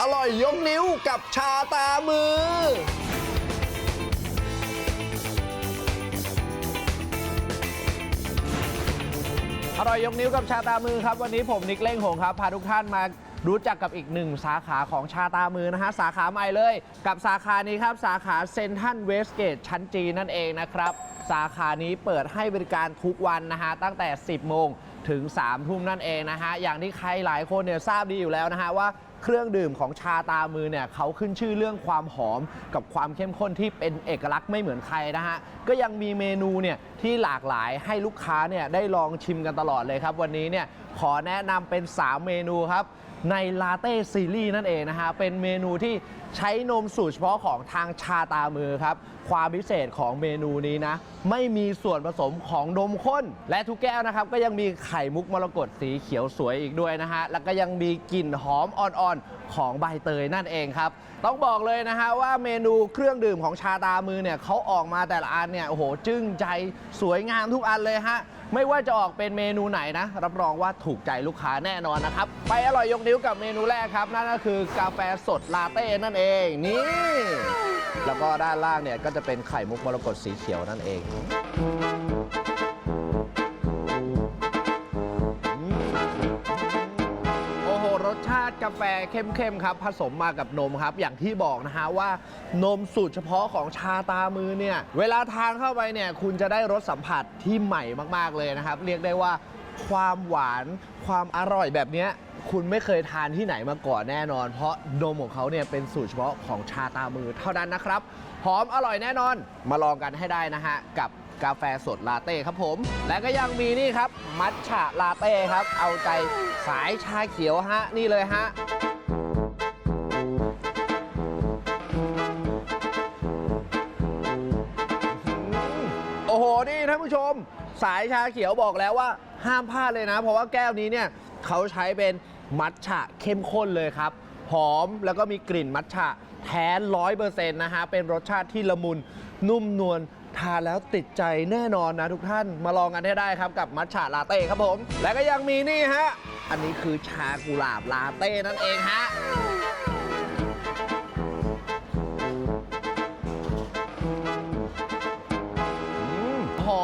อร่อยยกนิ้วกับชาตามือ อร่อยยกนิ้วกับชาตามือครับ วันนี้ผมนิกเล่งหงครับ พาทุกท่านมารู้จักกับอีกหนึ่งสาขาของชาตามือนะฮะ สาขาใหม่เลย กับสาขานี้ครับ สาขาเซนทันเวสเกตชั้นจีนั่นเองนะครับ สาขานี้เปิดให้บริการทุกวันนะฮะ ตั้งแต่ 10 โมงถึง 3 ทุ่มนั่นเองนะฮะ อย่างที่ใครหลายคนเนี่ยทราบดีอยู่แล้วนะฮะว่า เครื่องดื่มของชาตามือเนี่ยเขาขึ้นชื่อเรื่องความหอมกับความเข้มข้นที่เป็นเอกลักษณ์ไม่เหมือนใครนะฮะ ก็ยังมีเมนูเนี่ยที่หลากหลายให้ลูกค้าเนี่ยได้ลองชิมกันตลอดเลยครับ วันนี้เนี่ยขอแนะนำเป็น 3 เมนูครับ ในลาเต้ซีรีส์นั่นเองนะฮะ เป็นเมนูที่ใช้นมสูตรเฉพาะของทางชาตามือครับ ความพิเศษของเมนูนี้นะ ไม่มีส่วนผสมของนมข้น และทุกแก้วนะครับ ก็ยังมีไข่มุกมรกตสีเขียวสวยอีกด้วยนะฮะ แล้วก็ยังมีกลิ่นหอมอ่อนๆ ของใบเตยนั่นเองครับ ต้องบอกเลยนะฮะว่าเมนูเครื่องดื่มของชาตามือเนี่ยเขาออกมาแต่ละอันเนี่ยโอ้โหจึ้งใจสวยงามทุกอันเลยฮะ ไม่ว่าจะออกเป็นเมนูไหนนะ รับรองว่าถูกใจลูกค้าแน่นอนนะครับ ไปอร่อยยกนิ้วกับเมนูแรกครับ นั่นก็คือกาแฟสดลาเต้นั่นเองนี่ แล้วก็ด้านล่างเนี่ยก็จะเป็นไข่มุกมรกตสีเขียวนั่นเอง ติกาแฟเข้มๆครับ ผสมมากับนมครับ อย่างที่บอกนะฮะว่านมสูตรเฉพาะของชาตามือเนี่ย เวลาทานเข้าไปเนี่ย คุณจะได้รสสัมผัสที่ใหม่มากๆเลยนะครับ เรียกได้ว่าความหวานความอร่อยแบบเนี้ยคุณไม่เคยทานที่ไหนมาก่อนแน่นอน เพราะนมของเขาเนี่ยเป็นสูตรเฉพาะของชาตามือเท่านั้นนะครับหอมอร่อยแน่นอนมาลองกันให้ได้นะฮะกับ กาแฟสดลาเต้ครับผม และก็ยังมีนี่ครับ มัทฉะลาเต้ครับ เอาใจสายชาเขียวฮะ นี่เลยฮะโอ้โห นี่ท่านผู้ชม สายชาเขียวบอกแล้วว่า ห้ามพลาดเลยนะ เพราะว่าแก้วนี้เนี่ยเขาใช้เป็นมัทฉะเข้มข้นเลยครับ หอมแล้วก็มีกลิ่นมัทฉะแท้ร้อยเปอร์เซ็นต์นะฮะ เป็นรสชาติที่ละมุนนุ่มนวล ทานแล้วติดใจแน่นอนนะทุกท่านมาลองกันให้ได้ครับกับมัทฉะลาเต้ครับผม และก็ยังมีนี่ฮะ อันนี้คือชากุหลาบลาเต้นั่นเองฮะ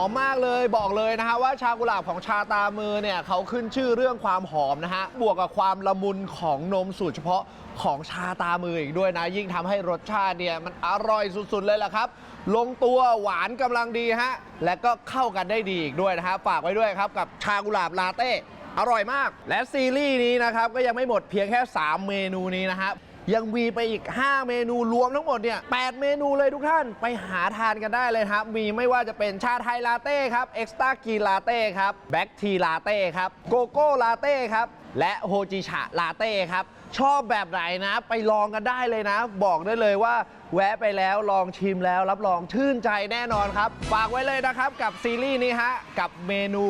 มมากเลยบอกเลยนะฮะว่าชากุหลาบของชาตามือเนี่ยเขาขึ้นชื่อเรื่องความหอมนะฮะบวกกับความละมุนของนมสูตรเฉพาะของชาตามืออีกด้วยนะ ยิ่งทำให้รสชาติเนี่ยมันอร่อยสุดๆเลยล่ะครับ ลงตัวหวานกำลังดีฮะและก็เข้ากันได้ดีอีกด้วยนะฮะฝากไว้ด้วยครับกับชากุหลาบลาเต้อร่อยมาก และซีรีส์นี้นะครับก็ยังไม่หมดเพียงแค่ 3 เมนูนี้นะครับ ยังมีไปอีก 5 เมนูรวมทั้งหมดเนี่ย8เมนูเลยทุกท่านไปหาทานกันได้เลยครับ มีไม่ว่าจะเป็นชาไทยลาเต้ครับเอ็กซ์ต a ากีลาเต้ครับแบ็กทีลาเต้ครับโกโก้ลาเต้ครับและโฮจิชะลาเต้ครับ ชอบแบบไหนนะ ไปลองกันได้เลยนะ บอกได้เลยว่า แวะไปแล้วลองชิมแล้ว รับรองชื่นใจแน่นอนครับ ฝากไว้เลยนะครับ กับซีรีส์นี้ฮะ กับเมนู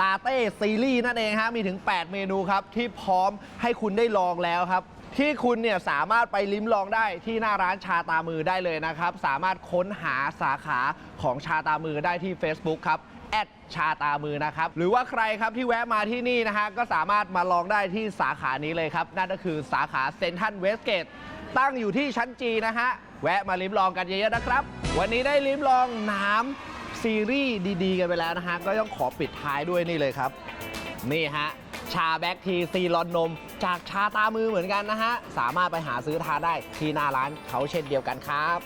ลาเต้ซีรีส์นั่นเองฮะ มีถึง 8 เมนูครับ ที่พร้อมให้คุณได้ลองแล้วครับ ที่คุณเนี่ยสามารถไปลิ้มลองได้ที่หน้าร้านชาตามือได้เลยนะครับ สามารถค้นหาสาขาของชาตามือได้ที่ Facebook ครับแอดชาตามือนะครับ หรือว่าใครครับที่แวะมาที่นี่นะฮะ ก็สามารถมาลองได้ที่สาขานี้เลยครับ นั่นก็คือสาขาเซนทันเวสเกตตั้งอยู่ที่ชั้นจีนะฮะ แวะมาลิ้มลองกันเยอะๆนะครับ วันนี้ได้ลิ้มลองน้ำซีรีส์ดีๆ กันไปแล้วนะฮะ ก็ต้องขอปิดท้ายด้วยนี่เลยครับ นี่ฮะ ชาแบ็กทีซีรอนนม จากชาตามือเหมือนกันนะฮะ สามารถไปหาซื้อทานได้ที่หน้าร้านเขาเช่นเดียวกันครับ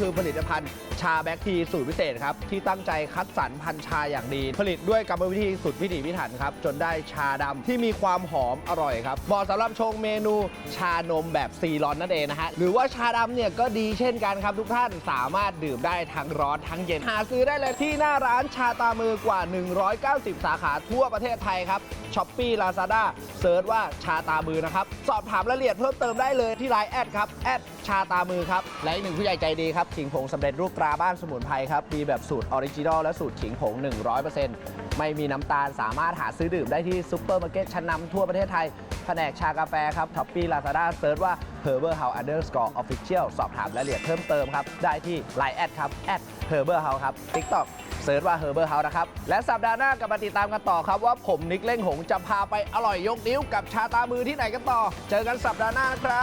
คือผลิตภัณฑ์ชาแบ็กทีสูตรพิเศษครับ ที่ตั้งใจคัดสรรพันธุ์ชาอย่างดี ผลิตด้วยกรรมวิธีสุดพิถีพิถันครับ จนได้ชาดำที่มีความหอมอร่อยครับเหมาะสำหรับชงเมนูชานมแบบซีรอนนั่นเองนะฮะหรือว่าชาดำเนี่ยก็ดีเช่นกันครับทุกท่านสามารถดื่มได้ทั้งร้อนทั้งเย็นหาซื้อได้เลยที่หน้าร้านชาตามือกว่า 190 สาขาทั่วประเทศไทยครับช้อปปี้ลาซาด้าเซิร์ชว่าชาตามือนะครับ สอบถามรายละเอียดเพิ่มเติมได้เลยที่ไลน์แอดครับแอดชาตามือครับ และอีกหนึ่งผู้ใหญ่ใจดีครับขิงผงสำเร็จรูปตราบ้านสมุนไพรครับ มีแบบสูตรออริจินอลและสูตรขิงผง 100%ไม่มีน้ำตาลสามารถหาซื้อดื่มได้ที่ซุปเปอร์มาร์เก็ตชั้นนำทั่วประเทศไทย แผนกชากาแฟครับท็อปปี้ลาซาด้าเซิร์ชว่า Herbal House Underscore Official สอบถามรายละเอียดเพิ่มเติมครับ ได้ที่ Line แอดครับ at Herbal House ครับ TikTok เซิร์ชว่า Herbal House นะครับ และสัปดาห์หน้ากลับมาติดตามกันต่อครับ ว่าผมนิกเล่งหงจะพาไปอร่อยยกนิ้วกับชาตามือที่ไหนกันต่อ เจอกันสัปดาห์หน้านะครับ